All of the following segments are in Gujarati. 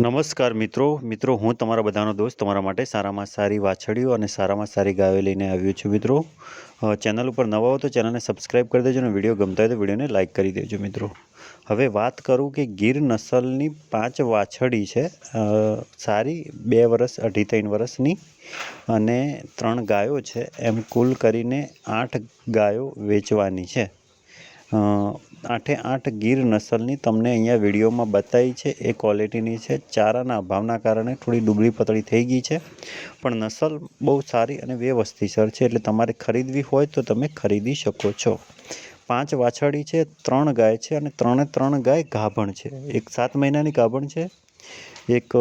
નમસ્કાર મિત્રો. મિત્રો, હું તમારા બધાનો દોસ્ત તમારા માટે સારામાં સારી વાછડીઓ અને સારામાં સારી ગાયો લઈને આવ્યો છું મિત્રો. ચેનલ ઉપર નવા હો તો ચેનલને સબસ્ક્રાઈબ કરી દેજો અને વીડિયો ગમતા હોય તો વિડીયોને લાઇક કરી દેજો મિત્રો. હવે વાત કરું કે ગીર નસલની પાંચ વાછડી છે. સારી બે વર્ષ અઢી ત્રણ વર્ષની અને ત્રણ ગાયો છે. એમ કુલ કરીને આઠ ગાયો વેચવાની છે. આઠે આઠ ગીર નસલની તમને અહીંયા વિડીયોમાં બતાવી છે. એ ક્વોલિટીની છે. ચારાના અભાવના કારણે થોડી ડુબળી પતળી થઈ ગઈ છે. પણ નસલ બહુ સારી અને વ્યવસ્થિતસર છે. એટલે તમારે ખરીદવી હોય તો તમે ખરીદી શકો છો. પાંચ વાછડી છે, ત્રણ ગાય છે અને ત્રણે ત્રણ ગાય ગાભણ છે. એક સાત મહિનાની ગાભણ છે, એક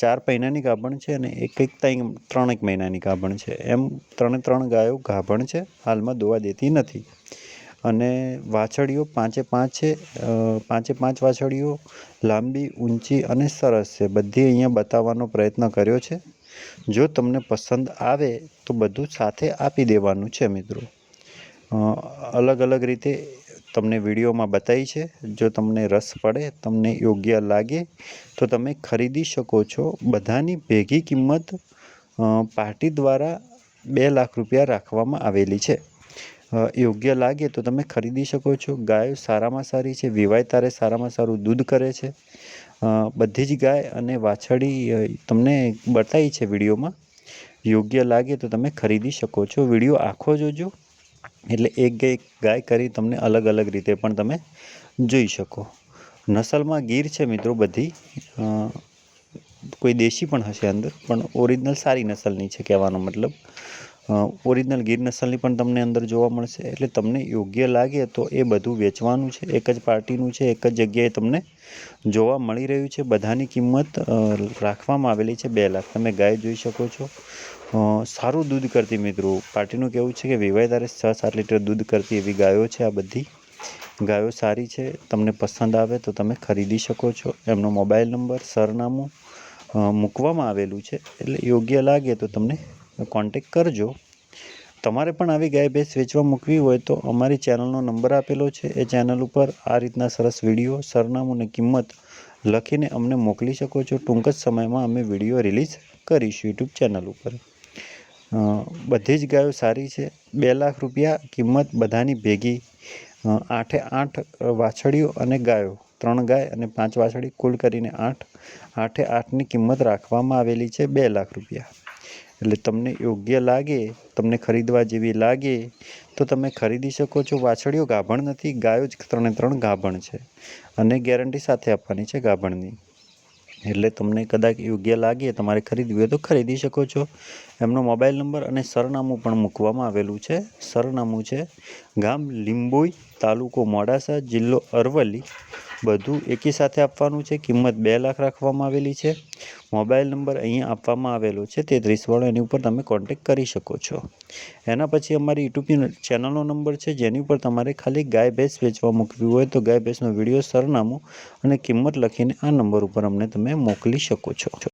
ચાર મહિનાની ગાભણ છે અને એક એક ત્રણ ત્રણેક મહિનાની ગાભણ છે. એમ ત્રણે ત્રણ ગાયો ગાભણ છે. હાલમાં દોવા દેતી નથી. અને વાછડીઓ પાંચે પાંચ છે પાંચે પાંચ વાછડીઓ લાંબી, ઊંચી અને સરસ છે. બધી અહીંયા બતાવવાનો પ્રયત્ન કર્યો છે. જો તમને પસંદ આવે તો બધું સાથે આપી દેવાનું છે મિત્રો. અલગ અલગ રીતે તમને વિડીયોમાં બતાવી છે. જો તમને રસ પડે, તમને યોગ્ય લાગે, તો તમે ખરીદી શકો છો. બધાની ભેગી કિંમત પાર્ટી દ્વારા બે લાખ રૂપિયા રાખવામાં આવેલી છે. યોગ્ય લાગે તો તમે ખરીદી શકો છો. ગાયો સારામાં સારી છે, વિવાય તારે સારામાં સારું દૂધ કરે છે. બધી જ ગાય અને વાછડી તમને બતાવી છે વિડીયોમાં. યોગ્ય લાગે તો તમે ખરીદી શકો છો. વીડિયો આખો જોજો. એટલે એક ગાય ગાય કરી તમને અલગ અલગ રીતે પણ તમે જોઈ શકો. નસલમાં ગીર છે મિત્રો બધી. કોઈ દેશી પણ હશે અંદર, પણ ઓરિજિનલ સારી નસલની છે કહેવાનો મતલબ. ઓરિજિનલ ગીર નસલની પણ તમને અંદર જોવા મળશે. એટલે તમને યોગ્ય લાગે તો એ બધું વેચવાનું છે. એક જ પાર્ટીનું છે, એક જ જગ્યાએ તમને જોવા મળી રહ્યું છે. બધાની કિંમત રાખવામાં આવેલી છે બે લાખ. તમે ગાય જોઈ શકો છો. સારું દૂધ કરતી મિત્રો. પાર્ટીનું કહેવું છે કે વિવાહદારે છ સાત લીટર દૂધ કરતી એવી ગાયો છે આ બધી. ગાયો સારી છે. તમને પસંદ આવે તો તમે ખરીદી શકો છો. એમનો મોબાઈલ નંબર, સરનામું મૂકવામાં આવેલું છે. એટલે યોગ્ય લાગે તો તમને કોન્ટેક કરજો. તમારે પણ આવી ગાય ભેંસ વેચવા મૂકવી હોય તો અમારી ચેનલનો નંબર આપેલો છે. એ ચેનલ ઉપર આ રીતના સરસ વીડિયો સરનામું અને કિંમત લખીને અમને મોકલી શકો છો. ટૂંક જ સમયમાં અમે વીડિયો રિલીઝ કરીશું યુટ્યુબ ચેનલ ઉપર. બધી જ ગાયો સારી છે. બે લાખ રૂપિયા કિંમત બધાની ભેગી. આઠે આઠ વાછડીઓ અને ગાયો. ત્રણ ગાય અને પાંચ વાછડી કુલ કરીને આઠ. આઠે આઠની કિંમત રાખવામાં આવેલી છે બે લાખ રૂપિયા. એટલે તમને યોગ્ય લાગે, તમને ખરીદવા જેવી લાગે, તો તમે ખરીદી શકો છો. વાછડીઓ ગાભણ નથી, ગાયો જ ત્રણે ત્રણ ગાભણ છે અને ગેરંટી સાથે આપવાની છે ગાભણની. એટલે તમને કદાચ યોગ્ય લાગે, તમારે ખરીદવી હોય તો ખરીદી શકો છો. એમનો મોબાઈલ નંબર અને સરનામું પણ મૂકવામાં આવેલું છે. સરનામું છે ગામ લીંબોઈ તાલુકો મોડાસા, જિલ્લો અરવલ્લી. બધું એકી સાથે આપવાનું છે. કિંમત બે લાખ રાખવામાં આવેલી છે. મોબાઈલ નંબર અહીંયા આપવામાં આવેલો છે. તેત્રીસવાળો એની ઉપર તમે કોન્ટેક કરી શકો છો. એના પછી અમારી યુટ્યુબ ચેનલનો નંબર છે. જેની ઉપર તમારે ખાલી ગાય ભેંસ વેચવા મૂકવી હોય તો ગાય ભેંસનો વીડિયો, સરનામું અને કિંમત લખીને આ નંબર ઉપર અમને તમે મોકલી શકો છો.